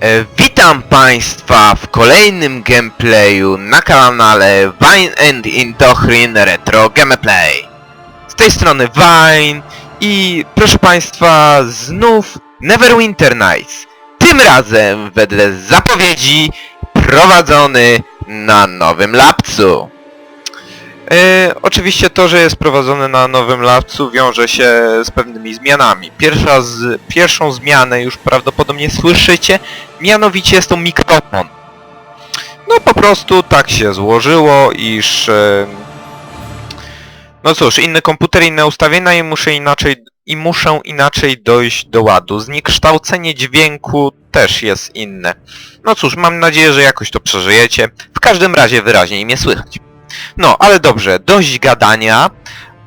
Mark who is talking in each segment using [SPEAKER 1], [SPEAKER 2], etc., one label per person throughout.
[SPEAKER 1] E, witam Państwa w kolejnym gameplayu na kanale Vine and Indochrin Retro Gameplay. Z tej strony Vine i proszę Państwa znów Neverwinter Nights. Tym razem wedle zapowiedzi prowadzony na nowym lapcu. E, oczywiście to, że jest prowadzony na nowym lapcu wiąże się z pewnymi zmianami. Pierwsza z, pierwszą zmianę już prawdopodobnie słyszycie, mianowicie jest to mikrofon. No po prostu tak się złożyło, iż... E, no cóż, inny komputer, inne ustawienia i muszę inaczej i muszę inaczej dojść do ładu. Zniekształcenie dźwięku też jest inne. No cóż, mam nadzieję, że jakoś to przeżyjecie. W każdym razie wyraźniej mnie słychać. No, ale dobrze, dość gadania,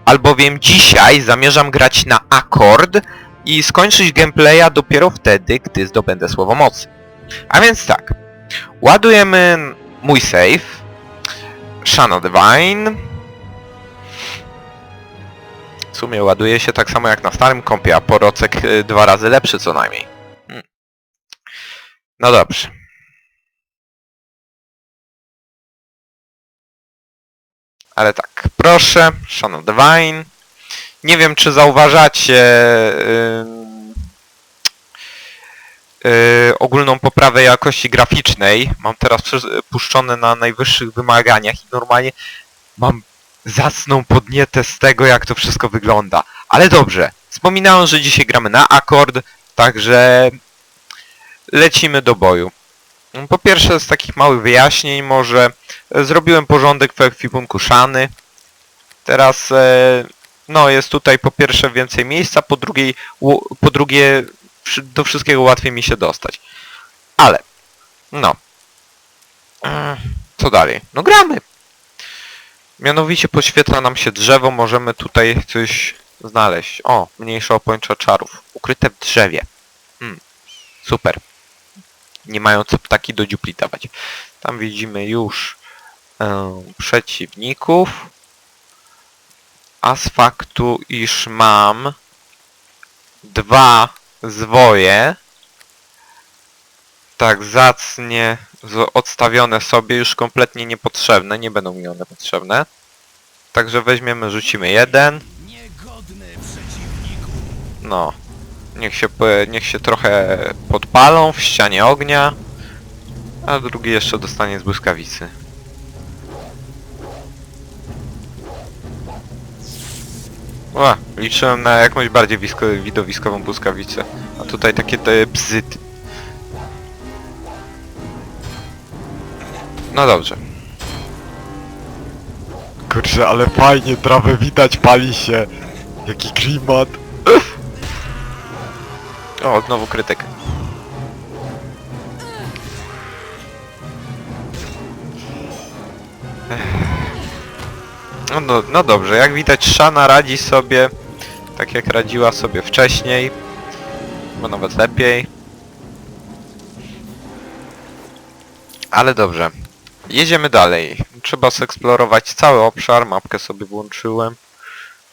[SPEAKER 1] albowiem dzisiaj zamierzam grać na akord i skończyć gameplaya dopiero wtedy, gdy zdobędę słowo mocy. A więc tak, ładujemy mój save, Shana Divine. W sumie ładuje się tak samo jak na starym kompie, a porocek y, dwa razy lepszy co najmniej. Hmm. No dobrze. Ale tak, proszę, Shadow Divine. Nie wiem, czy zauważacie ym, yy, ogólną poprawę jakości graficznej. Mam teraz puszczone na najwyższych wymaganiach i normalnie mam zacną podnietę z tego, jak to wszystko wygląda. Ale dobrze, wspominałem, że dzisiaj gramy na akord, także lecimy do boju. Po pierwsze, z takich małych wyjaśnień może e, zrobiłem porządek w ekwipunku Szany. Teraz e, no jest tutaj po pierwsze więcej miejsca, po drugiej po drugie do wszystkiego łatwiej mi się dostać. Ale no. Mm, Co dalej? No gramy. Mianowicie podświetla nam się drzewo, możemy tutaj coś znaleźć. O, mniejsze opończe czarów. Ukryte w drzewie. Hmm, super nie mają co ptaki do dziupli dawać. Tam widzimy już e, przeciwników. A z faktu, iż mam dwa zwoje tak zacnie odstawione sobie, już kompletnie niepotrzebne, nie będą mi one potrzebne. Także weźmiemy, rzucimy jeden. No, Niech się, niech się trochę podpalą w ścianie ognia, a drugi jeszcze dostanie z błyskawicy. Ła, liczyłem na jakąś bardziej wisko, widowiskową błyskawicę, a tutaj takie te bzyty. No dobrze.
[SPEAKER 2] Kurczę, ale fajnie, trawę widać, pali się. Jaki klimat.
[SPEAKER 1] O, znowu krytyk. No, no, no dobrze, jak widać Shana radzi sobie tak jak radziła sobie wcześniej, bo nawet lepiej. Ale dobrze, jedziemy dalej. Trzeba zeksplorować cały obszar, mapkę sobie włączyłem.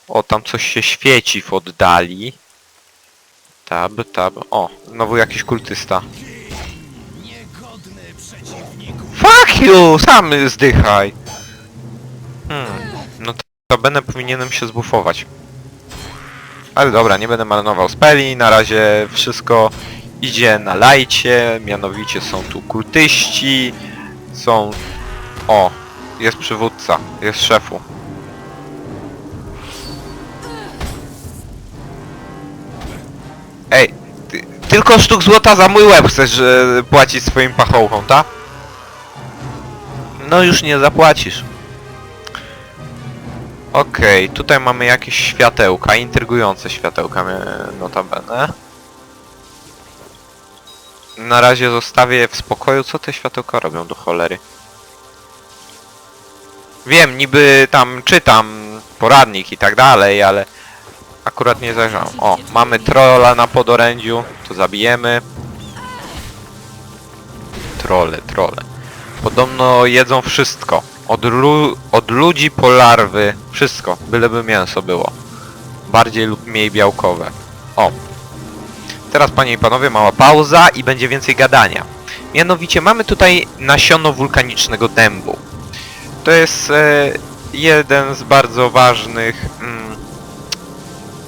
[SPEAKER 1] O, tam coś się świeci w oddali. Tab, tab. O, znowu jakiś kultysta. Fuck you! Sam zdychaj! Hmm, no to, to będę powinienem się zbufować. Ale dobra, nie będę marnował speli, na razie wszystko idzie na lajcie, mianowicie są tu kultyści, są... O, jest przywódca, jest szefu. Ej, ty, tylko sztuk złota za mój łeb chcesz e, płacić swoim pachołkom, tak? No już nie zapłacisz. Okej, tutaj mamy jakieś światełka, intrygujące światełka notabene. Na razie zostawię je w spokoju. Co te światełka robią do cholery? Wiem, niby tam czytam poradnik i tak dalej, ale akurat nie zajrzałem. O, mamy trolla na podorędziu, to zabijemy. Trole, trole. Podobno jedzą wszystko. Od, lu od ludzi po larwy. Wszystko, byleby mięso było. Bardziej lub mniej białkowe. O. teraz, panie i panowie, mała pauza i będzie więcej gadania. Mianowicie mamy tutaj nasiono wulkanicznego dębu. To jest e, jeden z bardzo ważnych,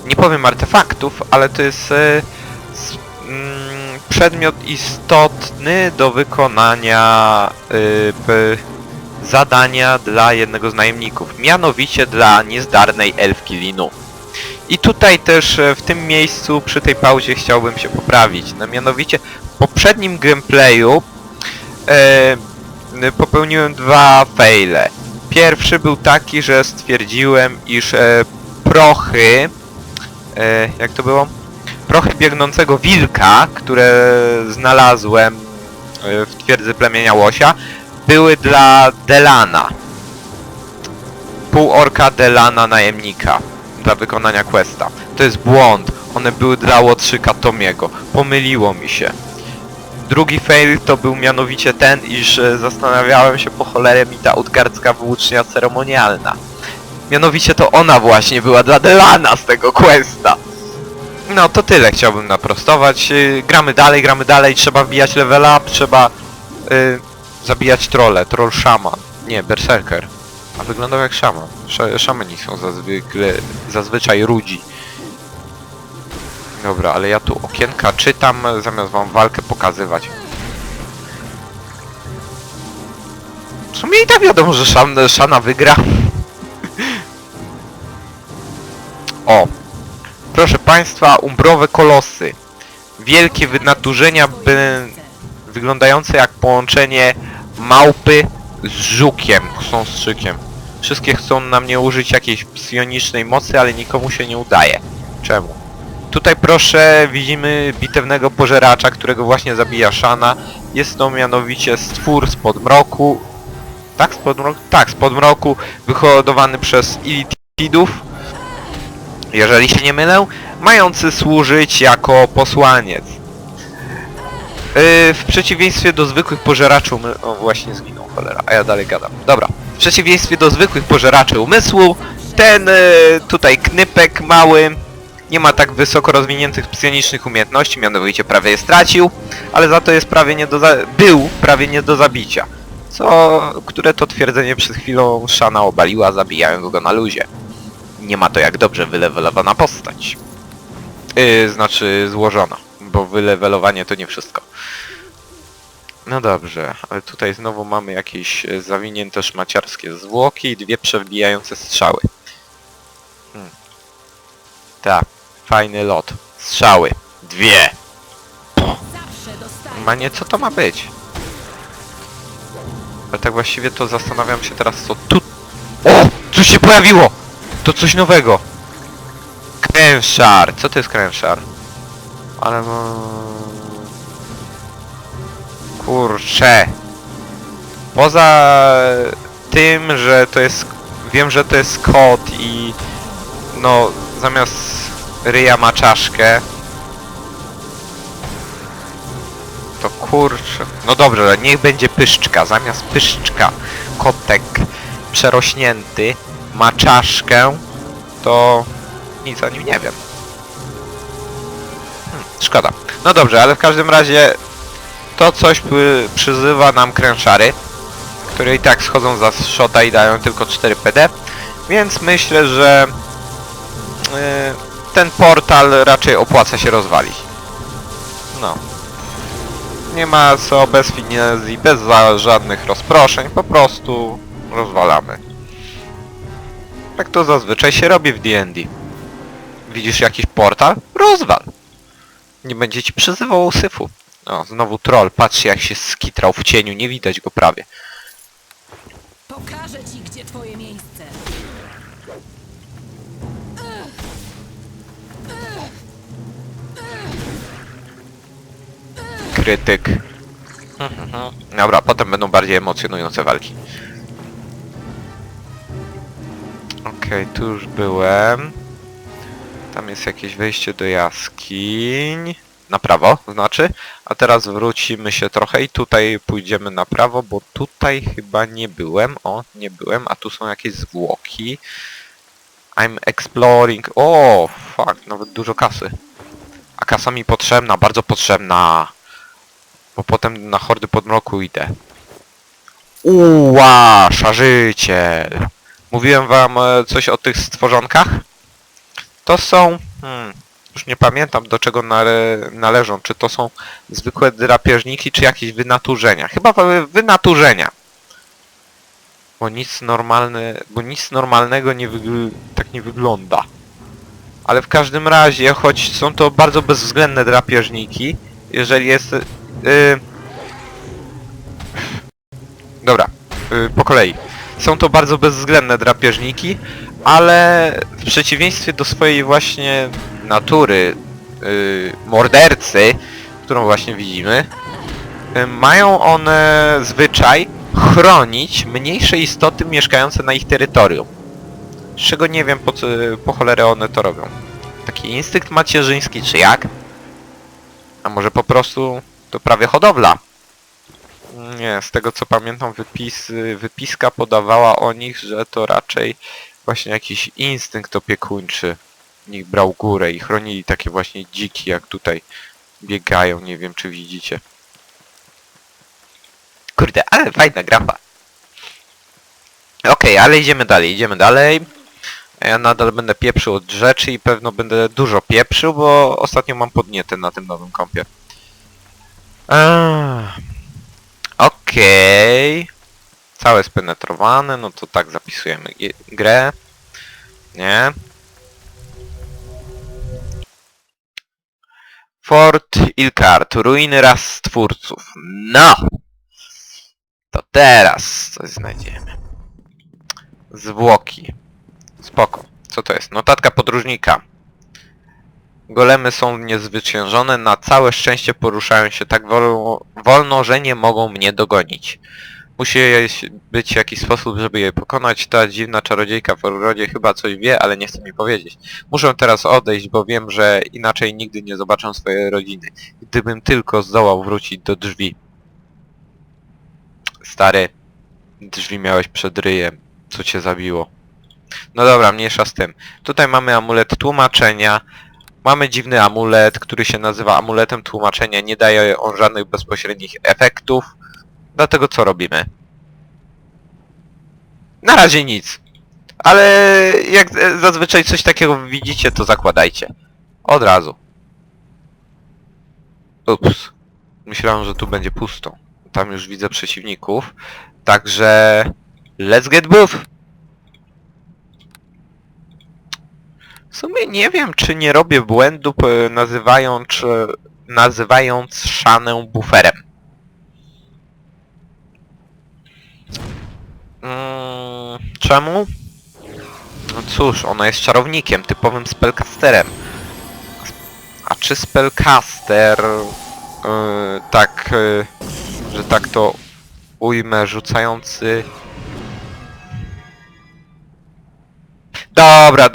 [SPEAKER 1] nie powiem artefaktów, ale to jest s, mm, przedmiot istotny do wykonania y, p, zadania dla jednego z najemników, mianowicie dla niezdarnej elfki Linu. I tutaj też e, w tym miejscu, przy tej pauzie chciałbym się poprawić. No mianowicie w poprzednim gameplayu popełniłem dwa faile. Pierwszy był taki, że stwierdziłem, iż prochy, e, jak to było? Prochy biegnącego wilka, które znalazłem e, w twierdzy plemienia Łosia, były dla Delana. Półorka Delana najemnika dla wykonania questa. To jest błąd. One były dla łotrzyka Tomiego. Pomyliło mi się. Drugi fail to był mianowicie ten, iż e, zastanawiałem się po cholerę mi ta utgardzka włócznia ceremonialna. Mianowicie to ona właśnie była dla Delana z tego questa. No to tyle chciałbym naprostować. Yy, gramy dalej, gramy dalej, trzeba wbijać level up, trzeba yy, zabijać trolle, troll szaman. Nie, berserker. A wyglądał jak szaman. Sz szamani są zazwykle, zazwyczaj rudzi. Dobra, ale ja tu okienka czytam, zamiast wam walkę pokazywać. W sumie i tak wiadomo, że Szan, Szana wygra. O! Proszę państwa, umbrowe kolosy. Wielkie wynaturzenia, by... wyglądające jak połączenie małpy z żukiem, chrząszczykiem. Wszystkie chcą na mnie użyć jakiejś psionicznej mocy, ale nikomu się nie udaje. Czemu? Tutaj proszę widzimy bitewnego pożeracza, którego właśnie zabija Shana. Jest to mianowicie stwór z podmroku. Tak, z podmroku? Tak, z podmroku, wyhodowany przez Illitidów. Jeżeli się nie mylę, mający służyć jako posłaniec. Yy, w przeciwieństwie do zwykłych pożeraczy umysłu... O, właśnie zginął, cholera, a ja dalej gadam. Dobra. W przeciwieństwie do zwykłych pożeraczy umysłu, ten yy, tutaj knypek mały nie ma tak wysoko rozwiniętych psionicznych umiejętności, mianowicie prawie je stracił, ale za to jest prawie nie do był prawie nie do zabicia. Co... które to twierdzenie przed chwilą Shana obaliła, zabijając go na luzie. Nie ma to jak dobrze wylewelowana postać. Yy, znaczy złożona, bo wylewelowanie to nie wszystko. No dobrze, ale tutaj znowu mamy jakieś e, zawinięte szmaciarskie zwłoki i dwie przewbijające strzały. Hmm. Tak, fajny lot. Strzały. Dwie. Manie, co to ma być? Ale tak właściwie to zastanawiam się teraz co tu... O! Coś się pojawiło! To coś nowego! Kręszar! Co to jest kręszar? Ale. Kurcze! Poza tym, że to jest... Wiem, że to jest kot i... No, zamiast ryja ma czaszkę, to kurczę. No dobrze, niech będzie pyszczka. Zamiast pyszczka kotek przerośnięty ma czaszkę, to nic o nim nie wiem. Hmm, szkoda. No dobrze, ale w każdym razie to coś py- przyzywa nam kręczary, które i tak schodzą za shota i dają tylko 4 PD, więc myślę, że yy, ten portal raczej opłaca się rozwalić. No. Nie ma co bez finezji, bez żadnych rozproszeń, po prostu rozwalamy. Tak to zazwyczaj się robi w D&D. Widzisz jakiś portal? Rozwal! Nie będzie ci przyzywał syfu. O, znowu troll, patrzcie jak się skitrał w cieniu, nie widać go prawie.
[SPEAKER 3] Pokażę ci, gdzie twoje miejsce.
[SPEAKER 1] Krytyk. Dobra, potem będą bardziej emocjonujące walki. Okej, tu już byłem. Tam jest jakieś wejście do jaskiń. Na prawo, znaczy. A teraz wrócimy się trochę i tutaj pójdziemy na prawo, bo tutaj chyba nie byłem. O, nie byłem, a tu są jakieś zwłoki. I'm exploring... O, fuck, nawet dużo kasy. A kasa mi potrzebna, bardzo potrzebna. Bo potem na hordy podmroku idę. Uła, szarzyciel. Mówiłem wam e, coś o tych stworzonkach? To są... Hmm, już nie pamiętam do czego nale należą. Czy to są zwykłe drapieżniki, czy jakieś wynaturzenia? Chyba wy- wynaturzenia. Bo nic normalne, bo nic normalnego nie tak nie wygląda. Ale w każdym razie, choć są to bardzo bezwzględne drapieżniki, jeżeli jest... Yy... Dobra, yy, po kolei. Są to bardzo bezwzględne drapieżniki, ale w przeciwieństwie do swojej właśnie natury, yy, mordercy, którą właśnie widzimy, yy, mają one zwyczaj chronić mniejsze istoty mieszkające na ich terytorium. Z czego nie wiem po, co, po cholerę one to robią. Taki instynkt macierzyński czy jak? A może po prostu to prawie hodowla? Nie, z tego co pamiętam wypis, wypiska podawała o nich, że to raczej właśnie jakiś instynkt opiekuńczy w nich brał górę i chronili takie właśnie dziki jak tutaj biegają, nie wiem czy widzicie. Kurde, ale fajna grafa. Okej, ale idziemy dalej, idziemy dalej. Ja nadal będę pieprzył od rzeczy i pewno będę dużo pieprzył, bo ostatnio mam podniety na tym nowym kompie. Eee, Okej. Całe spenetrowane, no to tak zapisujemy grę. Nie. Fort Ilkart, ruiny ras stwórców. No! To teraz coś znajdziemy. Zwłoki. Spoko. Co to jest? Notatka podróżnika. Golemy są niezwyciężone, na całe szczęście poruszają się tak wolno, wolno, że nie mogą mnie dogonić. Musi być jakiś sposób, żeby je pokonać. Ta dziwna czarodziejka w ogrodzie chyba coś wie, ale nie chce mi powiedzieć. Muszę teraz odejść, bo wiem, że inaczej nigdy nie zobaczę swojej rodziny. Gdybym tylko zdołał wrócić do drzwi. Stary, drzwi miałeś przed ryjem. Co cię zabiło? No dobra, mniejsza z tym. Tutaj mamy amulet tłumaczenia. Mamy dziwny amulet, który się nazywa amuletem tłumaczenia. Nie daje on żadnych bezpośrednich efektów. Dlatego co robimy? Na razie nic. Ale jak zazwyczaj coś takiego widzicie, to zakładajcie. Od razu. Ups. Myślałem, że tu będzie pusto. Tam już widzę przeciwników. Także... Let's get move! W sumie nie wiem, czy nie robię błędu nazywając, nazywając szanę buferem. Mm, czemu? No cóż, ona jest czarownikiem, typowym spellcasterem. A czy spellcaster, yy, tak, yy, że tak to ujmę, rzucający... Dobra,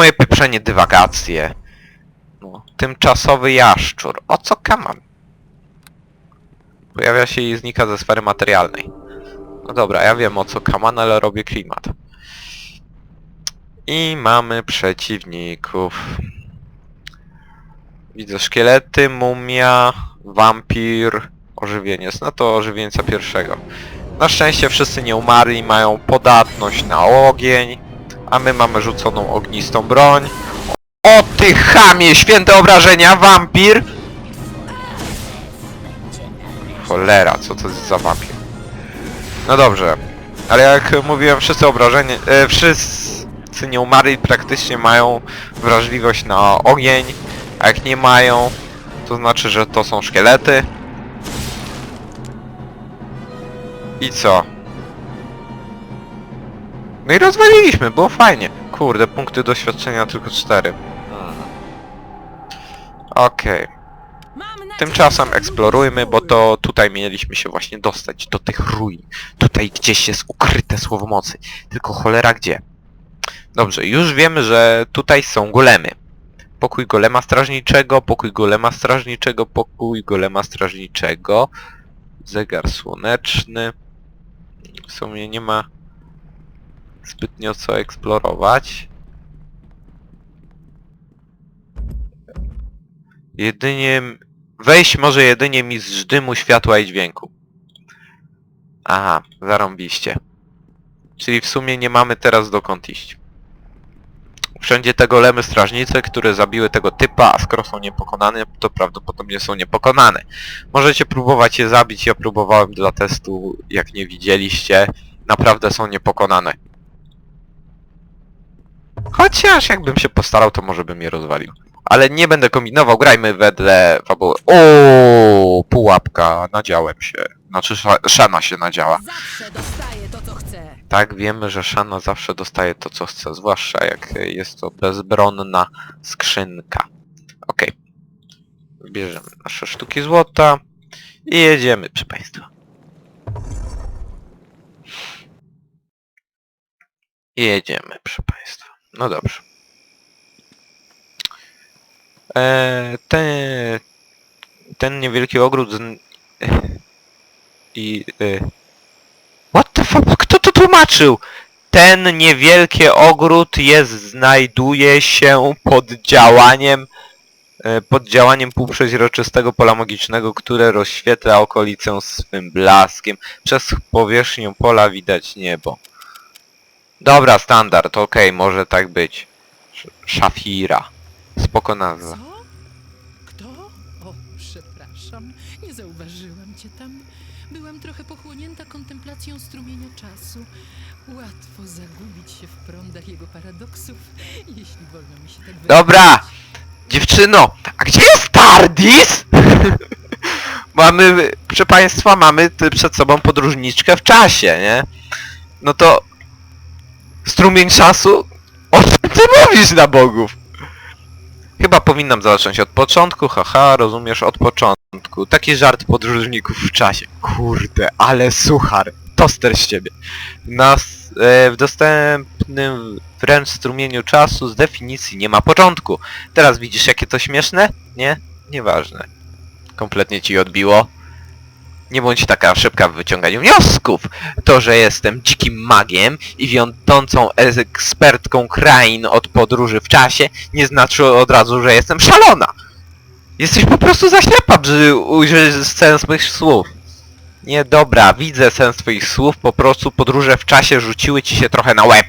[SPEAKER 1] moje pieprzenie dywagacje. No, tymczasowy jaszczur. O co kaman? Pojawia się i znika ze sfery materialnej. No dobra, ja wiem o co kaman, ale robię klimat. I mamy przeciwników. Widzę szkielety, mumia, wampir, ożywieniec. No to ożywieńca pierwszego. Na szczęście wszyscy nie umarli, mają podatność na ogień, a my mamy rzuconą ognistą broń. O ty chamie, święte obrażenia, wampir! Cholera, co to jest za wampir? No dobrze, ale jak mówiłem, wszyscy obrażenia, e, wszyscy nie umarli praktycznie mają wrażliwość na ogień, a jak nie mają, to znaczy, że to są szkielety. I co? No i rozwaliliśmy, było fajnie. Kurde, punkty doświadczenia tylko 4. Okej. Tymczasem eksplorujmy, bo to tutaj mieliśmy się właśnie dostać, do tych ruin. Tutaj gdzieś jest ukryte słowo mocy. Tylko cholera gdzie? Dobrze, już wiemy, że tutaj są golemy. Pokój golema strażniczego, pokój golema strażniczego, pokój golema strażniczego. Zegar słoneczny. W sumie nie ma zbytnio co eksplorować. Jedynie... Wejść może jedynie mistrz dymu, światła i dźwięku. Aha, zarąbiście. Czyli w sumie nie mamy teraz dokąd iść. Wszędzie te golemy strażnice, które zabiły tego typa, a skoro są niepokonane, to prawdopodobnie są niepokonane. Możecie próbować je zabić, ja próbowałem dla testu, jak nie widzieliście. Naprawdę są niepokonane. Chociaż jakbym się postarał, to może bym je rozwalił. Ale nie będę kombinował, grajmy wedle fabuły. O, pułapka, nadziałem się. Znaczy sza- szana się nadziała.
[SPEAKER 4] Zawsze dostaję to, co chcę.
[SPEAKER 1] Tak, wiemy, że Shana zawsze dostaje to, co chce, zwłaszcza jak jest to bezbronna skrzynka. Okej. Bierzemy nasze sztuki złota i jedziemy, proszę Państwa. Jedziemy, proszę Państwa. No dobrze. Eee, ten, ten niewielki ogród z... i... E, What the fuck? Kto to tłumaczył? Ten niewielki ogród jest, znajduje się pod działaniem e, pod działaniem półprzeźroczystego pola magicznego, które rozświetla okolicę swym blaskiem. Przez powierzchnię pola widać niebo. Dobra, standard, okej, może tak być. Sz- Szafira. Spoko nazwa.
[SPEAKER 3] Co? Kto? O, przepraszam, nie zauważyłam cię tam. Byłam trochę pochłonięta kontemplacją strumienia czasu. Łatwo zagubić się w prądach jego paradoksów, jeśli wolno mi się tak wyrazić.
[SPEAKER 1] Dobra! Dziewczyno, a gdzie jest Tardis? mamy, proszę państwa, mamy ty przed sobą podróżniczkę w czasie, nie? No to... Strumień czasu? O czym ty mówisz na bogów? Chyba powinnam zacząć od początku, haha, rozumiesz, od początku. Taki żart podróżników w czasie. Kurde, ale suchar. Toster z ciebie. Nas, e, w dostępnym wręcz strumieniu czasu z definicji nie ma początku. Teraz widzisz jakie to śmieszne? Nie? Nieważne. Kompletnie ci odbiło. Nie bądź taka szybka w wyciąganiu wniosków. To, że jestem dzikim magiem i wiodącą ekspertką krain od podróży w czasie, nie znaczy od razu, że jestem szalona. Jesteś po prostu za ślepa, by ujrzeć sens mych słów. Nie, dobra, widzę sens twoich słów, po prostu podróże w czasie rzuciły ci się trochę na łeb.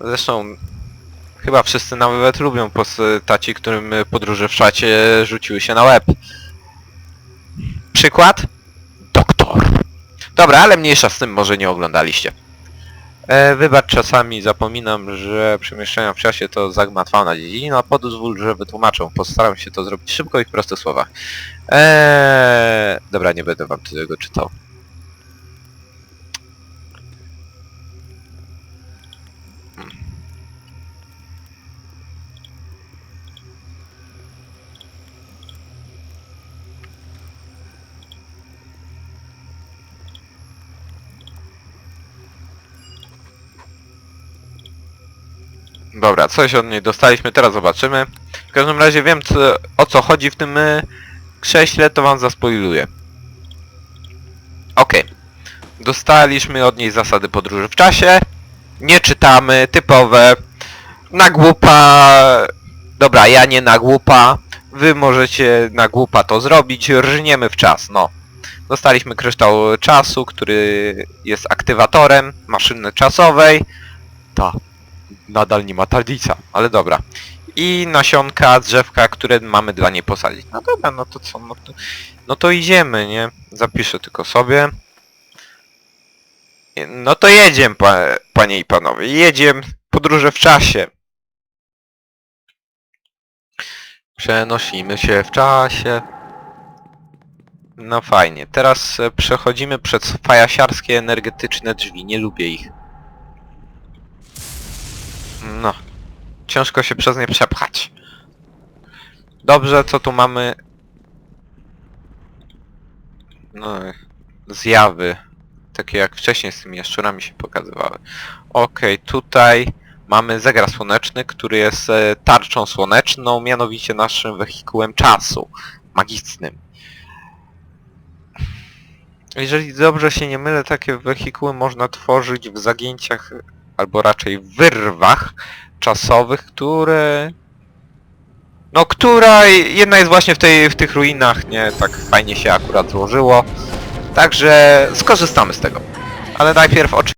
[SPEAKER 1] Zresztą, chyba wszyscy nawet lubią postaci, którym podróże w czasie rzuciły się na łeb. Przykład? Dobra, ale mniejsza z tym, może nie oglądaliście. E, wybacz, czasami zapominam, że przemieszczenia w czasie to zagmatwana dziedzina, pozwól, że wytłumaczę. Postaram się to zrobić szybko i w prostych słowach. Eee, dobra, nie będę wam tego czytał. Dobra, coś od niej dostaliśmy, teraz zobaczymy. W każdym razie wiem co, o co chodzi w tym y, krześle, to wam zaspoiluję. Okej. Dostaliśmy od niej zasady podróży w czasie. Nie czytamy, typowe. Na głupa... Dobra, ja nie na głupa. Wy możecie na głupa to zrobić. Rżniemy w czas, no. Dostaliśmy kryształ czasu, który jest aktywatorem maszyny czasowej. Ta. Nadal nie ma Tardisa, ale dobra. I nasionka, drzewka, które mamy dla niej posadzić. No dobra, no to co, no to, no to idziemy, nie? Zapiszę tylko sobie. No to jedziemy, pa, panie i panowie. Jedziemy. Podróże w czasie. Przenosimy się w czasie. No fajnie. Teraz e, przechodzimy przez fajasiarskie energetyczne drzwi. Nie lubię ich. No. Ciężko się przez nie przepchać. Dobrze, co tu mamy? No, zjawy. Takie jak wcześniej z tymi jaszczurami się pokazywały. Okej, tutaj mamy zegar słoneczny, który jest e, tarczą słoneczną, mianowicie naszym wehikułem czasu. Magicznym. Jeżeli dobrze się nie mylę, takie wehikuły można tworzyć w zagięciach, albo raczej wyrwach czasowych, które No, która jedna jest właśnie w, tej, w tych ruinach, nie? Tak fajnie się akurat złożyło. Także skorzystamy z tego. Ale najpierw oczywiście